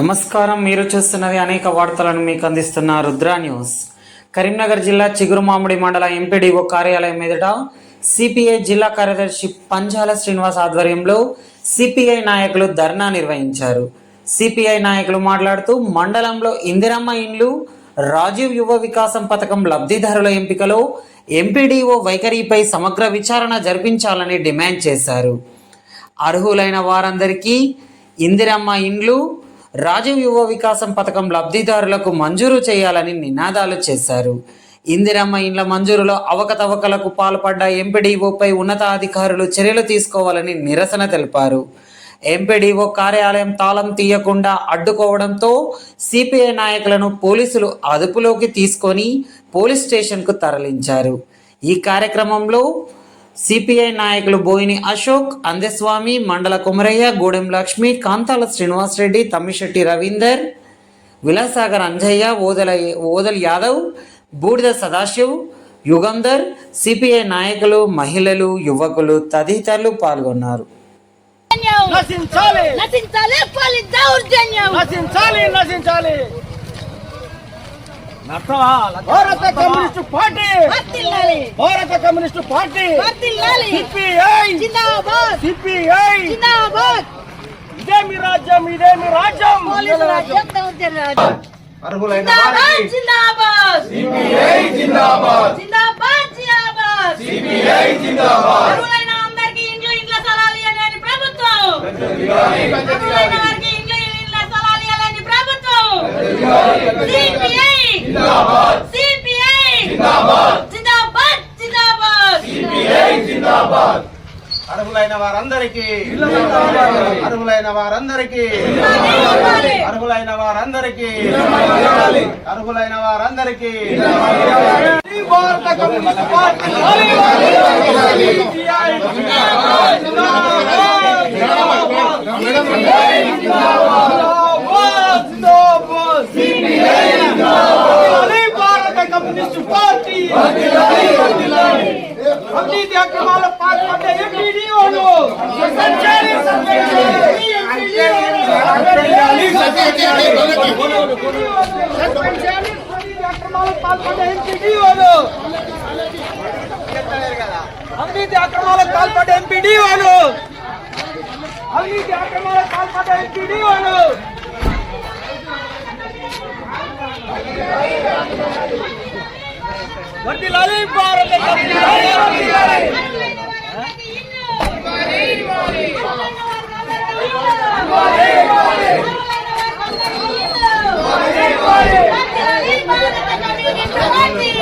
నమస్కారం. మీరు చూస్తున్నది అనేక వార్తలను మీకు అందిస్తున్న రుద్రా న్యూస్. కరీంనగర్ జిల్లా చిగురుమామిడి మండల ఎంపీడీఓ కార్యాలయం ఎదుట సిపిఐ జిల్లా కార్యదర్శి పంజాల శ్రీనివాస్ ఆధ్వర్యంలో సిపిఐ నాయకులు ధర్నా నిర్వహించారు. సిపిఐ నాయకులు మాట్లాడుతూ మండలంలో ఇందిరమ్మ ఇండ్లు రాజీవ్ యువ వికాసం పథకం లబ్ధిదారుల ఎంపికలో ఎంపీడీఓ వైఖరిపై సమగ్ర విచారణ జరిపించాలని డిమాండ్ చేశారు. అర్హులైన వారందరికీ ఇందిరమ్మ ఇండ్లు రాజీవ్ యువ వికాసం పథకం లబ్ధిదారులకు మంజూరు చేయాలని నినాదాలు చేశారు. ఇందిరమ్మ ఇండ్ల మంజూరులో అవకతవకలకు పాల్పడ్డ ఎంపీడీఓపై ఉన్నతాధికారులు చర్యలు తీసుకోవాలని నిరసన తెలిపారు. ఎంపీడీఓ కార్యాలయం తాళం తీయకుండా అడ్డుకోవడంతో సిపిఐ నాయకులను పోలీసులు అదుపులోకి తీసుకొని పోలీస్ స్టేషన్కు తరలించారు. ఈ కార్యక్రమంలో సిపిఐ నాయకులు బోయిని అశోక్ అందెస్వామి మండల కుమరయ్య గూడెం లక్ష్మి కాంతాల శ్రీనివాసరెడ్డి తమ్మిశెట్టి రవీందర్ విలాసాగర్ అంజయ్య ఓదల ఓదల్ యాదవ్ బూడిద సదాశివ్ యుగంధర్ సిపిఐ నాయకులు మహిళలు యువకులు తదితరులు పాల్గొన్నారు. నశించాలి. నశించాలి పోలీస్ దౌర్జన్యం నశించాలి నశించాలి భారత కమ్యూనిస్టు పార్టీ! భారత కమ్యూనిస్టు పార్టీ! సిపిఐ! జిందాబాద్. సిపిఐ! జిందాబాద్. ఇదేమి రాజ్యం ఇదేమి రాజ్యం? అర్హులైన జిందాబాద్ సిపిఐ జిందాబాద్. జిందాబాద్ జిందాబాద్. సిపిఐ జిందాబాద్ అర్హులైన అందరికీ ఇండ్లు ఇండ్ల స్థలాలు ఇవ్వాలని ప్రభుత్వం అర్హులైన వారికి ఇండ్లు ఇండ్ల స్థలాలు ఇవ్వాలని ప్రభుత్వం సిపిఐ సిపిఐ! జిందాబాద్! జిందాబాద్! జిందాబాద్! అర్హులైన వారందరికీ! అర్హులైన వారందరికీ! అర్హులైన వారందరికీ! అర్హులైన వారందరికీ! భారత కమ్యూనిస్ట్ పార్టీ! భారత కమ్యూనిస్ట్ పార్టీ అవినీతి అక్రమాల పాల్పడ్డ ఎంపీడీఓను సంచారి అక్రమాల పాల్పడ్డ ఎంపీడీఓను అవినీతి అక్రమాలకు పాల్పడ్డ ఎంపీడీఓను అవినీతి అక్రమాలకు పాల్పడ్డ ఎంపీడీఓను వర్దిలాలి భారత వర్దిలాలి వర్దిలాలి.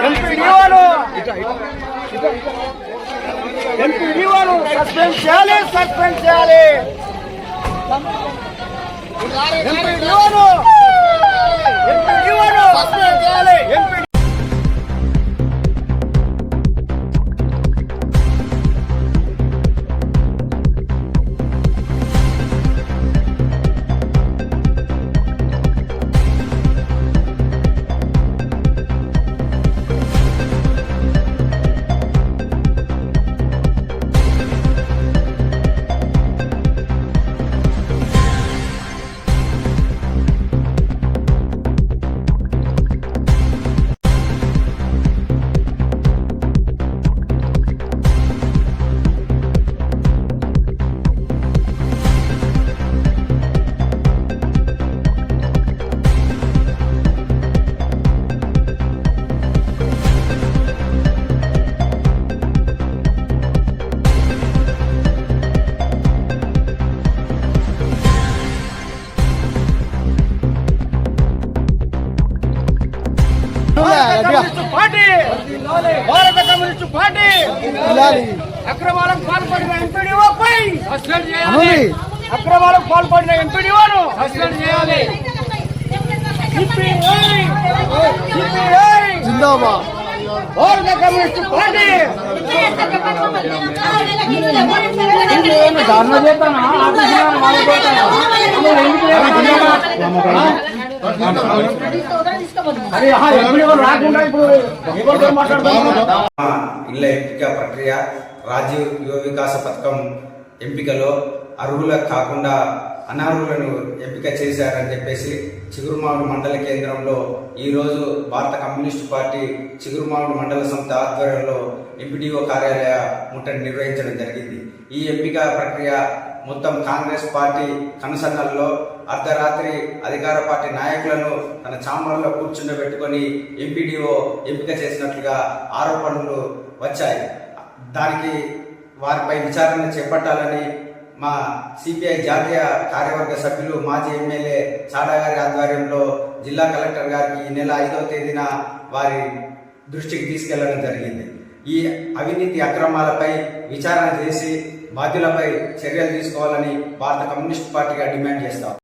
ఎంపీడీఓను ఎంపీడీఓను సస్పెండ్ చేయాలి సస్పెండ్ చేయాలి ఎంపీడీఓను ఎంపీడీఓను కమ్యూనిస్టు పార్టీ! భారత కమ్యూనిస్టు పార్టీ! అక్రమాలకు పాల్పడిన ఎంపీడీఓపై సస్పెండ్ చేయాలి. అక్రమాలకు పాల్పడిన ఎంపీడీఓను సస్పెండ్ చేయాలి. జిందాబాద్. భారత కమ్యూనిస్టు పార్టీ! అరే ఎంపీడీఓ రాకుండా ఇప్పుడు ఎవరితో మాట్లాడుతున్నారు మా ఇళ్ళ ఎంపిక ప్రక్రియ రాజీవ్ యువ వికాస పథకం ఎంపికలో అర్హులకు కాకుండా అనర్హులను ఎంపిక చేశారని చెప్పేసి చిగురుమావిడి మండల కేంద్రంలో ఈరోజు భారత కమ్యూనిస్టు పార్టీ చిగురుమావిడి మండల సంస్థ ఆధ్వర్యంలో ఎంపీడీఓ కార్యాలయ ముట్టడి నిర్వహించడం జరిగింది ఈ ఎంపిక ప్రక్రియ మొత్తం కాంగ్రెస్ పార్టీ కనుసన్నల్లో అర్ధరాత్రి అధికార పార్టీ నాయకులను తన చాంబర్లో కూర్చుండబెట్టుకొని ఎంపీడీఓ ఎంపిక చేసినట్లుగా ఆరోపణలు వచ్చాయి. దానికి వారిపై విచారణ చేపట్టాలని మా సిపిఐ జాతీయ కార్యవర్గ సభ్యులు మాజీ ఎమ్మెల్యే చాడా గారి ఆధ్వర్యంలో జిల్లా కలెక్టర్ గారికి ఈ నెల ఐదవ తేదీన వారి దృష్టికి తీసుకెళ్ళడం జరిగింది. ఈ అవినీతి అక్రమాలపై విచారణ చేసి బాధ్యులపై చర్యలు తీసుకోవాలని భారత కమ్యూనిస్ట్ పార్టీగా డిమాండ్ చేస్తాం.